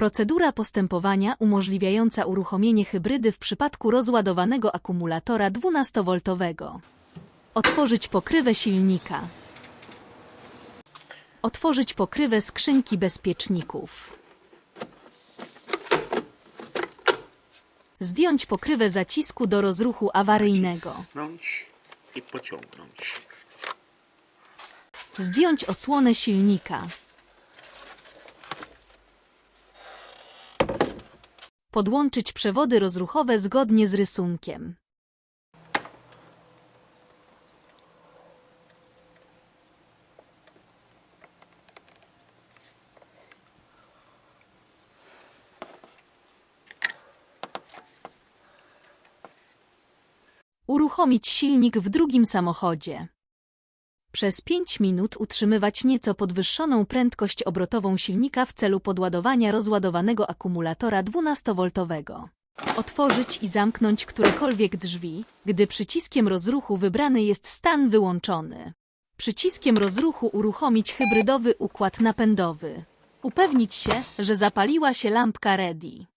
Procedura postępowania umożliwiająca uruchomienie hybrydy w przypadku rozładowanego akumulatora 12V. Otworzyć pokrywę silnika. Otworzyć pokrywę skrzynki bezpieczników. Zdjąć pokrywę zacisku do rozruchu awaryjnego. I pociągnąć. Zdjąć osłonę silnika. Podłączyć przewody rozruchowe zgodnie z rysunkiem. Uruchomić silnik w drugim samochodzie. Przez 5 minut utrzymywać nieco podwyższoną prędkość obrotową silnika w celu podładowania rozładowanego akumulatora 12V. Otworzyć i zamknąć którekolwiek drzwi, gdy przyciskiem rozruchu wybrany jest stan wyłączony. Przyciskiem rozruchu uruchomić hybrydowy układ napędowy. Upewnić się, że zapaliła się lampka READY.